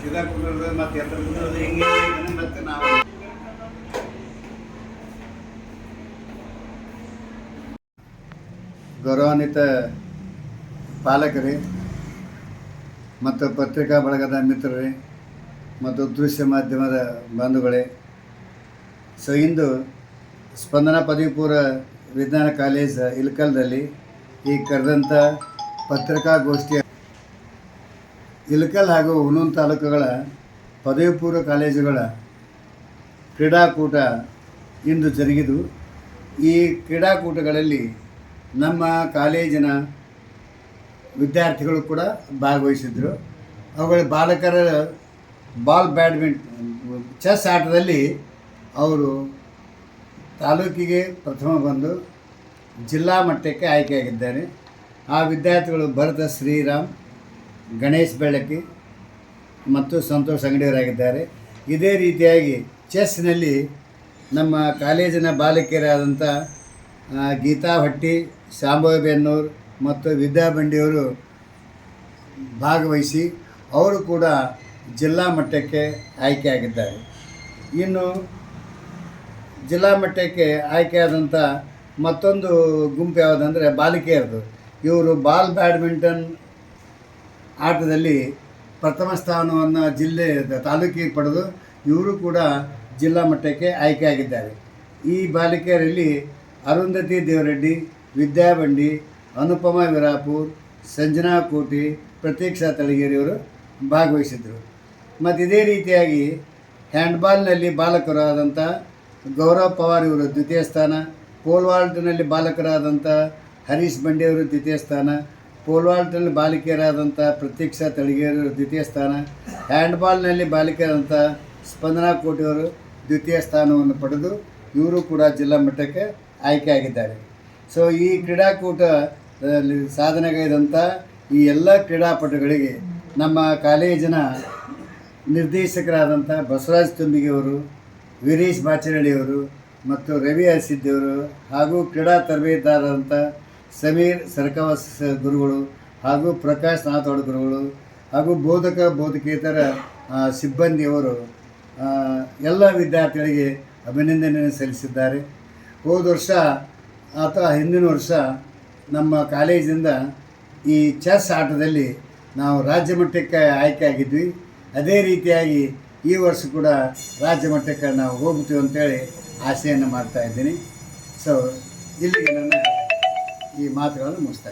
ಸೀದಾ ಮತ್ತೆ ಎತ್ತರ ಕುಂದ್ರದ ಮತ್ತೆ ನಾವು ಗೌರವಾನ್ವಿತ ಪಾಲಕರೇ, ಮತ್ತು ಪತ್ರಿಕಾ ಬಳಗದ ಮಿತ್ರರೇ, ಮತ್ತು ದೃಶ್ಯ ಮಾಧ್ಯಮದ ಬಂಧುಗಳೇ, ಸೊ ಇಂದು ಸ್ಪಂದನ ಪದವಿಪೂರ್ವ ವಿಜ್ಞಾನ ಕಾಲೇಜ್ ಇಲ್ಕಲ್ದಲ್ಲಿ ಈ ಕರೆದಂಥ ಪತ್ರಿಕಾಗೋಷ್ಠಿಯ ಇಲ್ಕಲ್ ಹಾಗೂ ಹುನೂನ್ ತಾಲೂಕುಗಳ ಪದವಿ ಪೂರ್ವ ಕಾಲೇಜುಗಳ ಕ್ರೀಡಾಕೂಟ ಇಂದು ಜರುಗಿದು. ಈ ಕ್ರೀಡಾಕೂಟಗಳಲ್ಲಿ ನಮ್ಮ ಕಾಲೇಜಿನ ವಿದ್ಯಾರ್ಥಿಗಳು ಕೂಡ ಭಾಗವಹಿಸಿದರು. ಅವುಗಳ ಬಾಲಕರ ಬಾಲ್ ಬ್ಯಾಡ್ಮಿಂಟನ್ ಚೆಸ್ ಆಟದಲ್ಲಿ ಅವರು ತಾಲೂಕಿಗೆ ಪ್ರಥಮ ಬಂದು ಜಿಲ್ಲಾ ಮಟ್ಟಕ್ಕೆ ಆಯ್ಕೆಯಾಗಿದ್ದಾರೆ. ಆ ವಿದ್ಯಾರ್ಥಿಗಳು ಭರತ ಶ್ರೀರಾಮ್ ಗಣೇಶ್ ಬೆಳಕಿ ಮತ್ತು ಸಂತೋಷ್ ಅಂಗಡಿಯವರಾಗಿದ್ದಾರೆ. ಇದೇ ರೀತಿಯಾಗಿ ಚೆಸ್ನಲ್ಲಿ ನಮ್ಮ ಕಾಲೇಜಿನ ಬಾಲಕಿಯರಾದಂಥ ಗೀತಾ ಭಟ್ಟಿ, ಶಾಂಭವಿ ಬೆನ್ನೂರು ಮತ್ತು ವಿದ್ಯಾ ಬಂಡಿಯವರು ಭಾಗವಹಿಸಿ ಅವರು ಕೂಡ ಜಿಲ್ಲಾ ಮಟ್ಟಕ್ಕೆ ಆಯ್ಕೆಯಾಗಿದ್ದಾರೆ. ಇನ್ನು ಜಿಲ್ಲಾ ಮಟ್ಟಕ್ಕೆ ಆಯ್ಕೆಯಾದಂಥ ಮತ್ತೊಂದು ಗುಂಪು ಯಾವುದಂದರೆ ಬಾಲಿಕೆಯರದು. ಇವರು ಬಾಲ್ ಬ್ಯಾಡ್ಮಿಂಟನ್ ಆಟದಲ್ಲಿ ಪ್ರಥಮ ಸ್ಥಾನವನ್ನು ಜಿಲ್ಲೆ ತಾಲೂಕಿಗೆ ಪಡೆದು ಇವರು ಕೂಡ ಜಿಲ್ಲಾ ಮಟ್ಟಕ್ಕೆ ಆಯ್ಕೆಯಾಗಿದ್ದಾರೆ. ಈ ಬಾಲಿಕೆಯರಲ್ಲಿ ಅರುಂಧತಿ ದೇವರೆಡ್ಡಿ, ವಿದ್ಯಾಬಂಡಿ, ಅನುಪಮ ವಿರಾಪುರ್, ಸಂಜನಾ ಕೋಟಿ, ಪ್ರತೀಕ್ಷಾ ತಳಗೇರಿಯವರು ಭಾಗವಹಿಸಿದರು ಮತ್ತು ಇದೇ ರೀತಿಯಾಗಿ ಹ್ಯಾಂಡ್ಬಾಲ್ನಲ್ಲಿ ಬಾಲಕರಾದಂಥ ಗೌರವ್ ಪವಾರ್ ಇವರು ದ್ವಿತೀಯ ಸ್ಥಾನ ಪೋಲ್ವಾಲ್ಟ್ನಲ್ಲಿ ಬಾಲಕರಾದಂಥ ಹರೀಶ್ ಬಂಡೆಯವರು ದ್ವಿತೀಯ ಸ್ಥಾನ ಪೋಲ್ವಾಲ್ಟ್ನಲ್ಲಿ ಬಾಲಿಕೆಯರಾದಂಥ ಪ್ರತೀಕ್ಷಾ ತಳಿಗೇರು ದ್ವಿತೀಯ ಸ್ಥಾನ, ಹ್ಯಾಂಡ್ಬಾಲ್ನಲ್ಲಿ ಬಾಲಿಕೆಯಾದಂಥ ಸ್ಪಂದನಾ ಕೋಟಿಯವರು ದ್ವಿತೀಯ ಸ್ಥಾನವನ್ನು ಪಡೆದು ಇವರು ಕೂಡ ಜಿಲ್ಲಾ ಮಟ್ಟಕ್ಕೆ ಆಯ್ಕೆಯಾಗಿದ್ದಾರೆ. ಸೊ ಈ ಕ್ರೀಡಾಕೂಟ ಸಾಧನೆಗೈದಂಥ ಈ ಎಲ್ಲ ಕ್ರೀಡಾಪಟುಗಳಿಗೆ ನಮ್ಮ ಕಾಲೇಜಿನ ನಿರ್ದೇಶಕರಾದಂಥ ಬಸವರಾಜ್ ತುಂಬಿಗೆಯವರು, ವೀರೇಶ್ ಬಾಚನಳ್ಳಿಯವರು ಮತ್ತು ರವಿ ಹಸಿದ್ದವರು ಹಾಗೂ ಕ್ರೀಡಾ ತರಬೇತುದಾರರಂಥ ಸಮೀರ್, ಸರ್ಕವಾಸ್ ಗುರುಗಳು ಹಾಗೂ ಪ್ರಕಾಶ್ ನಾಥೋಡ್ ಗುರುಗಳು ಹಾಗೂ ಬೋಧಕ, ಬೋಧಕೇತರ ಸಿಬ್ಬಂದಿಯವರು ಎಲ್ಲ ವಿದ್ಯಾರ್ಥಿಗಳಿಗೆ ಅಭಿನಂದನೆಯನ್ನು ಸಲ್ಲಿಸಿದ್ದಾರೆ. ಹೋದ ವರ್ಷ ಅಥವಾ ಹಿಂದಿನ ವರ್ಷ ನಮ್ಮ ಕಾಲೇಜಿಂದ ಈ ಚೆಸ್ ಆಟದಲ್ಲಿ ನಾವು ರಾಜ್ಯ ಮಟ್ಟಕ್ಕೆ ಆಯ್ಕೆ ಆಗಿದ್ವಿ ಅದೇ ರೀತಿಯಾಗಿ ಈ ವರ್ಷ ಕೂಡ ರಾಜ್ಯ ಮಟ್ಟಕ್ಕೆ ನಾವು ಹೋಗ್ತೀವಿ ಅಂತೇಳಿ ಆಸೆಯನ್ನು ಮಾಡ್ತಾ ಇದ್ದೀನಿ. ಸೊ ಇಲ್ಲಿಗೆ ನನ್ನ ಈ ಮಾತುಗಳನ್ನು ಮುಗಿಸ್ತಾ